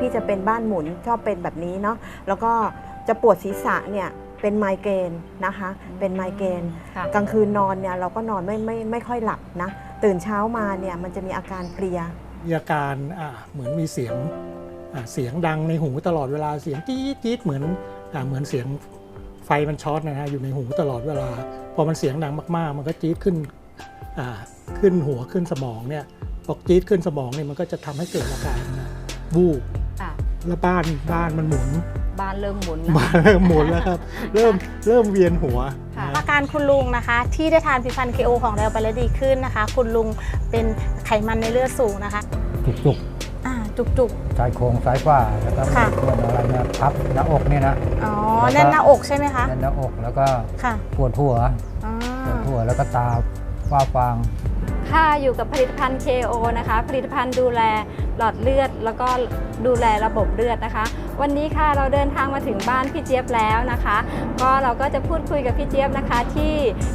พี่จะเป็นบ้านหมุนชอบเป็นแบบนี้เนาะแล้วก็จะปวดศีรษะเนี่ยเป็นไมเกรนนะคะ เป็นไมเกรนค่ะกลางคืนนอนเนี่ยเราก็นอนไม่ไม่ไม่ค่อยหลับนะ ตื่นเช้ามาเนี่ยมันจะมีอาการเพลีย มีอาการอ่าเหมือนมีเสียงอ่าเสียงดังในหูตลอดเวลาเสียงจี๊ดจี๊ดเหมือนอ่าเหมือนเสียงไฟมันช็อตนะฮะอยู่ในหูตลอดเวลา พอมันเสียงดังมากๆ มันก็จี๊ดขึ้นอ่าขึ้นหัวขึ้นสมองเนี่ยพอจี๊ดขึ้นสมองเนี่ยมันก็จะทำให้เกิดอาการวูบค่ะ แล้วบ้านบ้านมันหมุน บ้านเริ่มหมุนนะบ้านเริ่มหมุนแล้วครับ เริ่มเริ่มเวียนหัวค่ะนะอาการคุณลุงนะคะที่ได้ทานผลิตภัณฑ์ KO ของเราไปแล้วดีขึ้นนะคะ คุณลุงเป็นไขมันในเลือดสูงนะคะ จุกอ่าจุกๆชายโครงซ้ายขวาแล้วก็ค่ะ ปวดอะไรเนี่ยทับหน้าอกเนี่ยนะๆอ๋อแล้วก็แน่นหน้าอกใช่ไหมคะแน่นหน้าอกแล้วก็ค่ะปวดหัวอ่าปวดหัวแล้วก็ตาฝ้าฟาง ค่ะอยู่กับผลิตภัณฑ์ KO นะคะ ผลิตภัณฑ์ดูแล หลอดเลือด แล้วก็ดูแลระบบเลือดนะคะ วันนี้ค่ะเราเดินทางมาถึงบ้านพี่เจี๊ยบแล้วนะคะ ก็เราก็จะพูดคุยกับพี่เจี๊ยบนะคะ ที่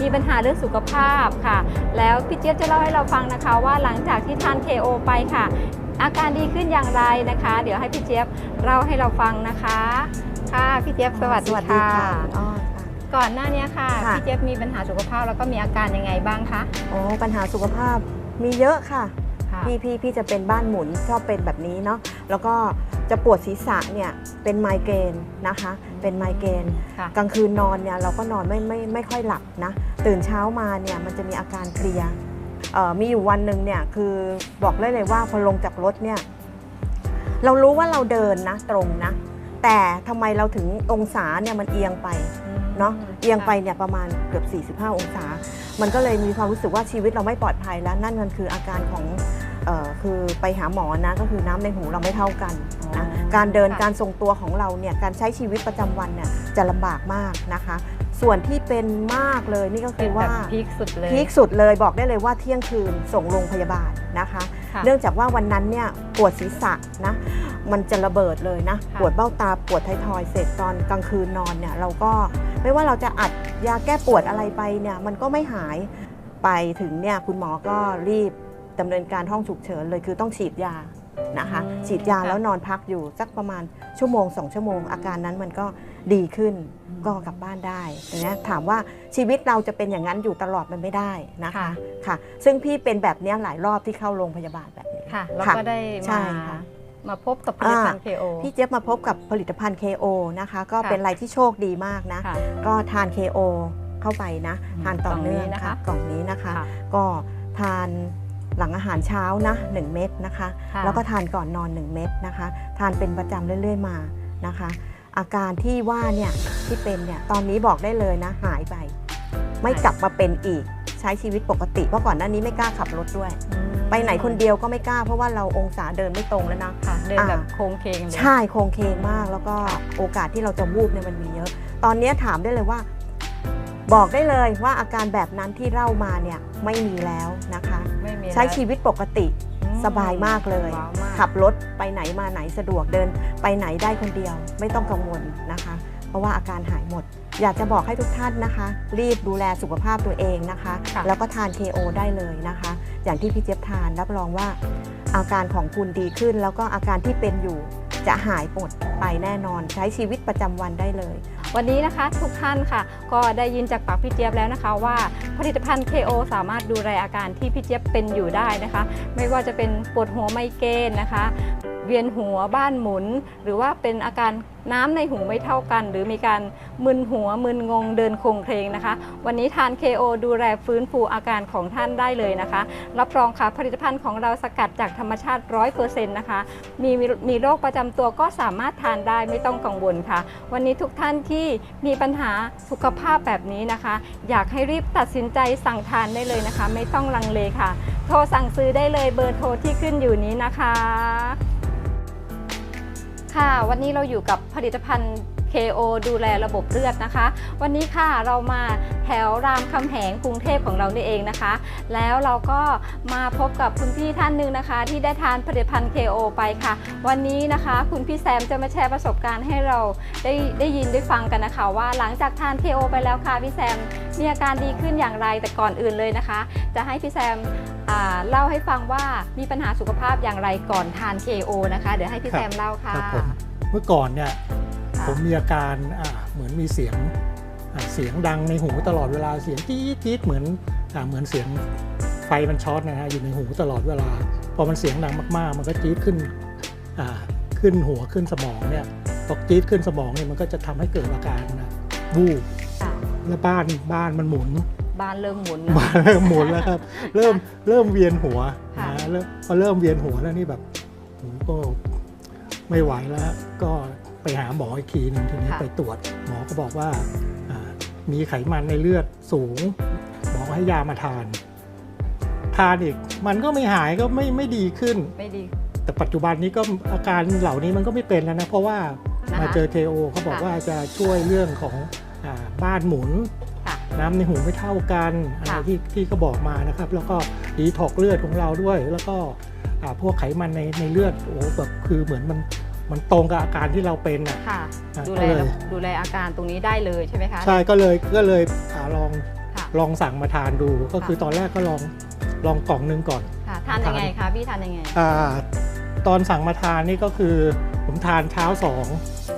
มีปัญหาเรื่องสุขภาพค่ะ แล้วพี่เจี๊ยบจะเล่าให้เราฟังนะคะ ว่าหลังจากที่ทาน KO ไปค่ะ อาการดีขึ้นอย่างไรนะคะ เดี๋ยวให้พี่เจี๊ยบเล่าให้เราฟังนะคะค่ะพี่เจี๊ยบสวัสดีค่ะคุณอ้อค่ะก่อนหน้านี้ค่ะค่ะพี่เจี๊ยบมีปัญหาสุขภาพแล้วก็มีอาการยังไงบ้างคะโอ้ปัญหาสุขภาพมีเยอะค่ะค่ะ พี่พี่พี่จะเป็นบ้านหมุนชอบเป็นแบบนี้เนาะแล้วก็จะปวดศีรษะเนี่ยเป็นไมเกรนนะคะ เป็นไมเกรนค่ะกลางคืนนอนเนี่ยเราก็นอนไม่ไม่ไม่ค่อยหลับนะ ตื่นเช้ามาเนี่ยมันจะมีอาการเพลียเอ่อมีอยู่วันหนึ่งเนี่ยคือบอกได้เลยว่าพอลงจากรถเนี่ยเรารู้ว่าเราเดินนะตรงนะ แต่ทำไมเราถึงองศาเนี่ยมันเอียงไปเนาะเอียงไปเนี่ยประมาณเกือบ 45 องศา มันก็เลยมีความรู้สึกว่าชีวิตเราไม่ปลอดภัยแล้วนั่นมันคืออาการของเออ คือไปหาหมอนะก็คือน้ำในหูเราไม่เท่ากันนะอ๋อการเดินค่ะการทรงตัวของเราเนี่ยการใช้ชีวิตประจำวันเนี่ยจะลำบากมากนะคะ ส่วนที่เป็นมากเลยนี่ก็คืเป็นอแบว่าบพีคสุดเลยพีคสุดเลยบอกได้เลยว่าเที่ยงคืนส่งโรงพยาบาลนะคะค่ะเนื่องจากว่าวันนั้นเนี่ยปวดศีรษะนะมันจะระเบิดเลยนะค่ะปวดเบ้าตาปวดไททอยด์เสร็จตอนกลางคืนนอนเนี่ยเราก็ไม่ว่าเราจะอัดยาแก้ปวดอะไรไปเนี่ยมันก็ไม่หายไปถึงเนี่ยคุณหมอก็รีบ ดำเนินการห้องฉุกเฉินเลยคือต้องฉีดยานะคะอืมฉีดยาค่ะแล้วนอนพักอยู่สักประมาณชั่วโมงสองชั่วโมง อาการนั้นมันก็ดีขึ้นก็กลับบ้านได้แต่เนี้ยถามว่าชีวิตเราจะเป็นอย่างนั้นอยู่ตลอดมันไม่ได้นะคะค่ะค่ะซึ่งพี่เป็นแบบเนี้ยหลายรอบที่เข้าโรงพยาบาลแบบนี้ค่ะแล้วค่ะก็ได้ใช่มาค่ะมาพบกับผลิตภัณฑ์ KO พี่เจี๊ยบมาพบกับผลิตภัณฑ์ KO นะคะ ก็ค่ะเป็นอะไรที่โชคดีมากนะค่ะก็ทาน KO เข้าไปนะ ทานต่อเนื่องกล่องนี้นะคะกล่องนี้นะคะค่ะก็ทาน หลังอาหารเช้านะ 1 เม็ดนะคะค่ะแล้วก็ทานก่อนนอน 1 เม็ดนะคะ ทานเป็นประจำเรื่อยๆมานะคะ อาการที่ว่าเนี่ยที่เป็นเนี่ยตอนนี้บอกได้เลยนะหายไป ไม่กลับมาเป็นอีกใช้ชีวิตปกติเพราะก่อนหน้านี้ไม่กล้าขับรถด้วยอืมไปไหนคนเดียวก็ไม่กล้าเพราะว่าเราองศาเดินไม่ตรงแล้วนะค่ะเดินอ่าแบบโค้งเคงเลยใช่โครงเคงมาก แล้วก็โอกาสที่เราจะวูบเนี่ยมันมีเยอะ ตอนนี้ถามได้เลยว่า บอกได้เลยว่าอาการแบบนั้นที่เล่ามาเนี่ยไม่มีแล้วนะคะ ไม่มีใช้แล้วชีวิตปกติอืมสบายมากเลยว้าวมากขับรถไปไหนมาไหนสะดวกเดิน ไปไหนได้คนเดียว ไม่ต้องกังวลนะคะ เพราะว่าอาการหายหมด อยากจะบอกให้ทุกท่านนะคะ รีบดูแลสุขภาพตัวเองนะคะค่ะแล้วก็ทาน KO ได้เลยนะคะ อย่างที่พี่เจี๊ยบทานรับรองว่าอาการของคุณดีขึ้น แล้วก็อาการที่เป็นอยู่ จะหายปวดไปแน่นอนใช้ชีวิตประจำวันได้เลย วันนี้นะคะทุกท่านค่ะ ก็ได้ยินจากปากพี่เจี๊ยบแล้วนะคะว่าผลิตภัณฑ์ KO สามารถดูแลอาการที่พี่เจี๊ยบเป็นอยู่ได้นะคะ ไม่ว่าจะเป็นปวดหัวไมเกรนนะคะ เวียนหัวบ้านหมุน หรือว่าเป็นอาการน้ำในหูไม่เท่ากัน หรือมีการมึนหัวมึนงงเดินโคงเครงนะคะ วันนี้ทาน KO ดูแลฟื้นฟูอาการของท่านได้เลยนะคะ รับรองค่ะผลิตภัณฑ์ของเราสกัดจากธรรมชาติ 100%นะคะ มีมีโรคประจำตัวก็สามารถทานได้ไม่ต้องกังวลค่ะ วันนี้ทุกท่านที่มีปัญหาสุขภาพแบบนี้นะคะ อยากให้รีบตัดสินใจสั่งทานได้เลยนะคะ ไม่ต้องลังเลค่ะ โทรสั่งซื้อได้เลยเบอร์โทรที่ขึ้นอยู่นี้นะคะ ค่ะ วันนี้เราอยู่กับผลิตภัณฑ์ KO ดูแลระบบเลือดนะคะ วันนี้ค่ะเรามาแถวรามคำแหงกรุงเทพของเรานี่เองนะคะ แล้วเราก็มาพบกับคุณพี่ท่านหนึ่งนะคะ ที่ได้ทานผลิตภัณฑ์ KO ไปค่ะ วันนี้นะคะ คุณพี่แซมจะมาแชร์ประสบการณ์ให้เราได้ได้ยินได้ฟังกันนะคะ ว่าหลังจากทาน KO ไปแล้วค่ะพี่แซมมีอาการดีขึ้นอย่างไรแต่ก่อนอื่นเลยนะคะ จะให้พี่แซมอ่าเล่าให้ฟังว่ามีปัญหาสุขภาพอย่างไรก่อนทาน KO นะคะ เดี๋ยวให้พี่ครับแซมเล่าค่ะครับผมเมื่อก่อนเนี่ยค่ะ ผมมีอาการอ่าเหมือนมีเสียงอ่าเสียงดังในหูตลอดเวลาเสียงจี๊ดจี๊ดเหมือนอาเหมือนเสียงไฟมันช็อตนะฮะอยู่ในหูตลอดเวลา พอมันเสียงดังมากๆ มันก็จี๊ดขึ้นอ่าขึ้นหัวขึ้นสมองเนี่ยพอจี๊ดขึ้นสมองเนี่ยมันก็จะทำให้เกิดอาการนะวูบค่ะแล้วบ้านบ้านมันหมุน บ้านเริ่มหมุนบ้านเริ่มหมุนแล้วครับ เริ่มเริ่มเวียนหัวค่ะนะเริ่มพอเริ่มเวียนหัวแล้วนี่แบบผมก็ไม่ไหวแล้วก็ ไปหาหมออีกทีหนึ่งทีนี้ไปตรวจ หมอก็บอกว่าอ่ามีไขมันในเลือดสูง หมอก็ให้ยามาทาน ทานอีกมันก็ไม่หายก็ไม่ไม่ดีขึ้นไม่ดี แต่ปัจจุบันนี้ก็อาการเหล่านี้มันก็ไม่เป็นแล้วนะ เพราะว่านะคะมาเจอ KO เขาบอกค่ะว่าจะช่วยเรื่องของอาบ้านหมุนค่ะน้ำในหูไม่เท่ากันอะไรค่ะที่ที่เขาบอกมานะครับ แล้วก็ดีถอกเลือดของเราด้วย แล้วก็อ่าพวกไขมันในในเลือดโอ้โหแบบคือเหมือนมัน มันตรงกับอาการที่เราเป็นอะค่ะอะดูก็แลเลยดูแลอาการตรงนี้ได้เลยใช่ไหมคะ ใช่ก็เลยก็เลยอาลองค่ะลองสั่งมาทานดูก็คือค่ะตอนแรกก็ลองลองกล่องหนึงก่อนค่ะทานยังไงคะพี่ทานยังไงอาตอนสั่งมาทานนี่ก็คือผมทานเช้าสอง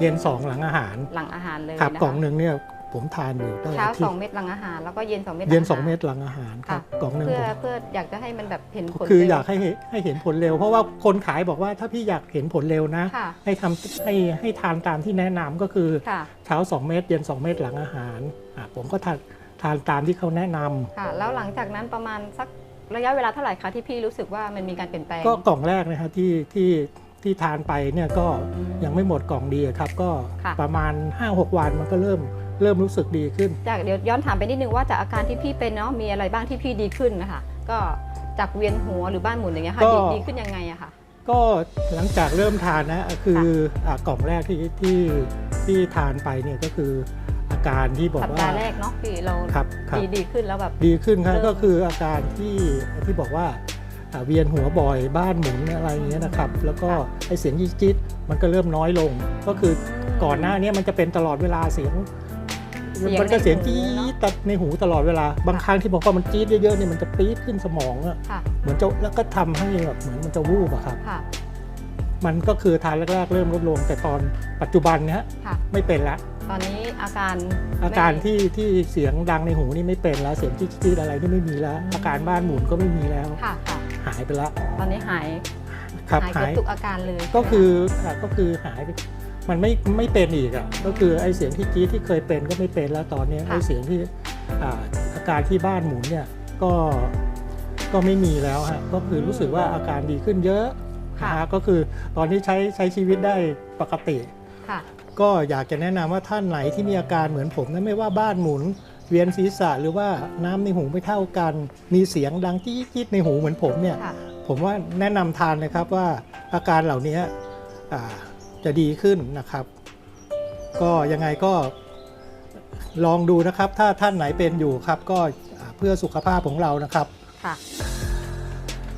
เย็นสองหลังอาหารหลังอาหารเลยครับนะคะกล่องหนึ่งเนี่ย ผมทานอยู่ได้เช้าอาทิสตองย์เม็ดหลังอาหาร แล้วก็เย็นสองเม็ดเย็นหลัสองาหารเม็ดหลังอาหารครับค่ะกล่องหนึ่งเพื่อผมเพื่ออยากจะให้มันแบบเห็นผลคือเร็วอยากให้เห็นให้เห็นผลเร็ว เพราะว่าคนขายบอกว่าถ้าพี่อยากเห็นผลเร็วนะค่ะให้ทำให้ให้ทานตามที่แนะนำก็คือค่ะเช้า2เม็ดเย็น2เม็ดหลังอาหารอะผมก็ทานทานตามที่เขาแนะนำค่ะแล้วหลังจากนั้นประมาณสักระยะเวลาเท่าไหร่คะที่พี่รู้สึกว่ามันมีการเปลี่ยนแปลง ก็กล่องแรกนะฮะที่ที่ที่ทานไปเนี่ยก็อืมยังไม่หมดกล่องดีอะครับ ก็ค่ะประมาณ 5-6 วันมันก็เริ่ม เริ่มรู้สึกดีขึ้น จากเดี๋ยวย้อนถามไปนิดนึงว่าจากอาการที่พี่เป็นเนาะมีอะไรบ้างที่พี่ดีขึ้นนะคะก็จากเวียนหัวหรือบ้านหมุนอย่างเงี้ยค่ะก็ ดีดีขึ้นยังไงอะค่ะ ก็หลังจากเริ่มทานนะคืออะกล่องแรกที่ที่ที่ทานไปเนี่ยก็คืออาการที่บอกสัปว่าดาห์แรกเนาะพี่เราครับครับ ดีดีขึ้นแล้วแบบ ดีขึ้นครับเริ่ม ก็คืออาการที่ที่บอกว่าอ่าเวียนหัวบ่อยบ้านหมุนอะไรอย่างเงี้ยนะครับ แล้วก็ไอเสียงจี๊ดๆมันก็เริ่มน้อยลง ก็คือก่อนหน้านี้มันจะเป็นตลอดเวลาเสียงเสียง มันก็เสียงในหูจี๊เนอะดตัดในหูตลอดเวลา บางครั้งที่บอกว่ามันจี๊ดเยอะๆเนี่ยมันจะปี๊ดขึ้นสมองอะค่ะเหมือนจะแล้วก็ทำให้แบบเหมือนมันจะวูบอะครับค่ะมันก็คือทานแรกๆ เริ่มลดลงแต่ตอนปัจจุบันเนี้ยค่ะไม่เป็นละ ตอนนี้อาการอาการไม่ที่ที่เสียงดังในหูนี่ไม่เป็นแล้ว เสียงจี๊ดๆอะไรนี่ไม่มีแล้ว อาการบ้านหมุนก็ไม่มีแล้วค่ะค่ะหายไปแล้วตอนนี้หายครับหายเกืหาอบยทุกอาการเลย ก็ใช่ไหมะคืออะก็คือหายไป มันไม่ไม่เป็นอีกอะก็คือไอ้เสียงที่จี๊ดที่เคยเป็นก็ไม่เป็นแล้วตอนนี้ไอ้เสียงที่อ่าอาการที่บ้านหมุนเนี่ยก็ก็ไม่มีแล้วฮะก็คือรู้สึกว่าอาการดีขึ้นเยอะนะฮะก็คือตอนนี้ใช้ใช้ชีวิตได้ปกติค่ะก็อยากจะแนะนำว่าท่านไหนที่มีอาการเหมือนผมนะไม่ว่าบ้านหมุนเวียนศีรษะหรือว่าน้ำในหูไม่เท่ากัน มีเสียงดังจี๊ดๆในหูเหมือนผมเนี่ยค่ะผมว่าแนะนำทานนะครับว่าอาการเหล่านี้อ่า จะดีขึ้นนะครับ ก็ยังไงก็ลองดูนะครับ ถ้าท่านไหนเป็นอยู่ครับ ก็เพื่อสุขภาพของเรานะครับ ค่ะ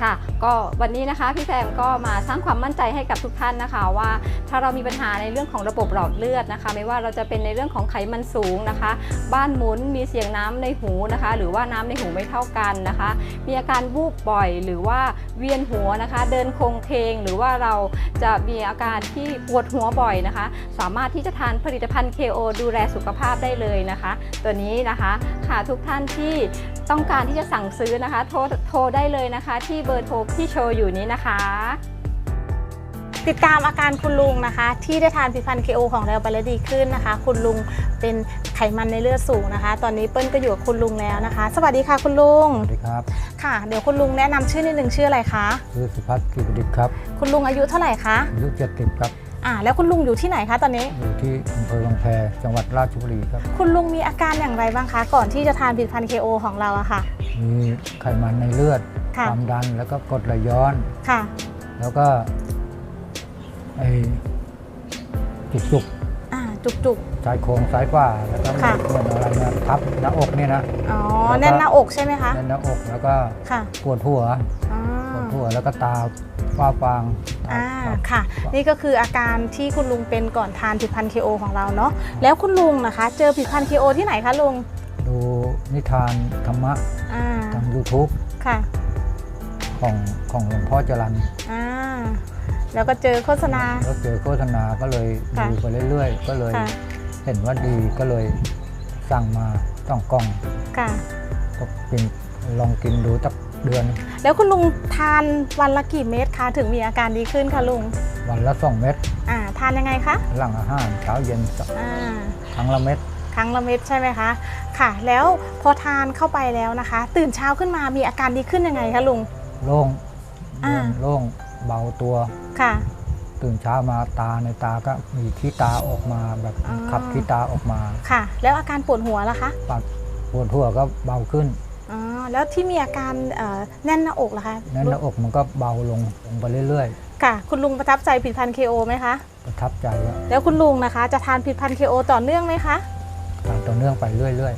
ค่ะ ก็วันนี้นะคะพี่แซมก็มาสร้างความมั่นใจให้กับทุกท่านนะคะ ว่าถ้าเรามีปัญหาในเรื่องของระบบหลอดเลือดนะคะ ไม่ว่าเราจะเป็นในเรื่องของไขมันสูงนะคะ บ้านหมุนมีเสียงน้ำในหูนะคะ หรือว่าน้ำในหูไม่เท่ากันนะคะ มีอาการวูบบ่อยหรือว่าเวียนหัวนะคะ เดินคงเคงหรือว่าเราจะมีอาการที่ปวดหัวบ่อยนะคะ สามารถที่จะทานผลิตภัณฑ์ KO ดูแลสุขภาพได้เลยนะคะ ตัวนี้นะคะค่ะทุกท่านที่ต้องการที่จะสั่งซื้อนะคะ โทรโทรได้เลยนะคะ ที่เบอร์โทรที่โชว์อยู่นี้นะคะ ติดตามอาการคุณลุงนะคะ ที่ได้ทานผลิตภัณฑ์ KO ของเราไปแล้วดีขึ้นนะคะ คุณลุงเป็นไขมันในเลือดสูงนะคะ ตอนนี้เปิ้ลก็อยู่กับคุณลุงแล้วนะคะ สวัสดีค่ะคุณลุงสวัสดีครับค่ะ เดี๋ยวคุณลุงแนะนำชื่อนิดหนึ่งชื่ออะไรคะชื่อสุพัฒน์กิรดิตครับคุณลุงอายุเท่าไหร่คะอายุเจ็ดสิบครับอ่าแล้วคุณลุงอยู่ที่ไหนคะตอนนี้ อยู่ที่อำเภอบางแพจังหวัดราชบุรีครับ คุณลุงมีอาการอย่างไรบ้างคะ ก่อนที่จะทานผลิตภัณฑ์ KO ของเราอะค่ะ มีไขมันในเลือด ค่ะความดันแล้วก็กรดไหลย้อน ค่ะ แล้วก็ไอจุกจุกอ่า จุกชายโครงซ้ายขวาแล้วก็ค่ะเหมือนอะไรนะทับหน้าอกเนี่ยนะ ๆอ๋อ แล้วก็ แน่นหน้าอกใช่ไหมคะ แน่นหน้าอกแล้วก็ค่ะปวดหัวอ่าปวดหัวแล้วก็ตาฝ้าฟางตาอ่าครับค่ะ นี่ก็คืออาการที่คุณลุงเป็นก่อนทานผลิตภัณฑ์ KO ของเราเนาะ แล้วคุณลุงนะคะ เจอผลิตภัณฑ์ KO ที่ไหนคะลุง ดูนิทานธรรมะอ่า ทาง YouTube ค่ะ ของของหลวงพ่อจรันอ่าแล้วก็เจอโฆษณาแล้วเจอโฆษณาก็เลยค่ะดูไปเรื่อยๆ ก็เลยค่ะ เห็นว่าดีก็เลยสั่งมาต้องกล่องค่ะ ก็กินลองกินดูสักเดือนแล้วคุณลุงทานวันละกี่เม็ดคะถึงมีอาการดีขึ้นคะลุงวันละสองเม็ดอ่าทานยังไงคะหลังอาหารเช้าเย็นสักอ่าครั้งละเม็ดครั้งละเม็ดใช่ไหมคะค่ะ แล้วพอทานเข้าไปแล้วนะคะ ตื่นเช้าขึ้นมามีอาการดีขึ้นยังไงคะลุง โล่งอ่าโล่งเบาตัว ค่ะ ตื่นเช้ามาตาในตาก็มีขี้ตาออกมาแบบอ๋อ ขับขี้ตาออกมาค่ะ แล้วอาการปวดหัวล่ะคะปวดปวดหัวก็เบาขึ้นอ๋อแล้วที่มีอาการเอ่อแน่นหน้าอกล่ะคะแน่นหน้าอกมันก็เบาลงลงไปเรื่อยค่ะ คุณลุงประทับใจผลิตภัณฑ์ KO ไหมคะ ๆ ประทับใจว่าแล้วคุณลุงนะคะ จะทานผลิตภัณฑ์ KO ต่อเนื่องไหมคะทานต่อเนื่องไปเรื่อย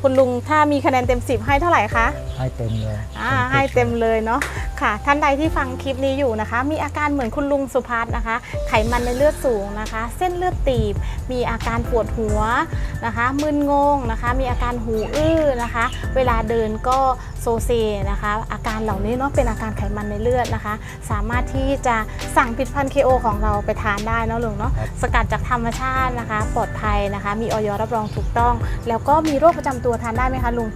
คุณลุงถ้ามีคะแนนเต็ม 10 ให้เท่าไหร่คะ ๆ ให้เต็มเลยอ่าให้เต็มเลยเนาะค่ะ ท่านใดที่ฟังคลิปนี้อยู่นะคะ มีอาการเหมือนคุณลุงสุพัฒน์นะคะ ไขมันในเลือดสูงนะคะ เส้นเลือดตีบ มีอาการปวดหัวนะคะมึนงงนะคะ มีอาการหูอื้อนะคะ เวลาเดินก็โซเซนะคะ อาการเหล่านี้เนาะเป็นอาการไขมันในเลือดนะคะ สามารถที่จะสั่งผลิตภัณฑ์ KO ของเราไปทานได้เนาะลุงเนาะครับสกัดจากธรรมชาตินะคะ ปลอดภัยนะคะ มีออยรับรองถูกต้อง แล้วก็มีโรคประจำตัวทานได้ไหมคะลุง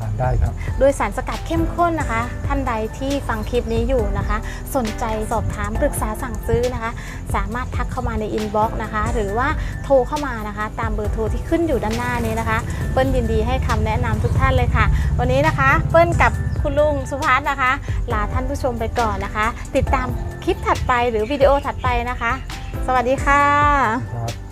ทานได้ครับ โดยสารสกัดเข้มข้นนะคะ ท่านใดที่ฟังคลิปนี้อยู่นะคะ สนใจสอบถามปรึกษาสั่งซื้อนะคะ สามารถทักเข้ามาในอินบ็อกซ์นะคะ หรือว่าโทรเข้ามานะคะ ตามเบอร์โทรที่ขึ้นอยู่ด้านหน้านี้นะคะ เปิ้ลยินดีให้คำแนะนำทุกท่านเลยค่ะ วันนี้นะคะ เปิ้ลกับคุณลุงสุภัสนะคะ ลาท่านผู้ชมไปก่อนนะคะ ติดตามคลิปถัดไปหรือวิดีโอถัดไปนะคะ สวัสดีค่ะครับ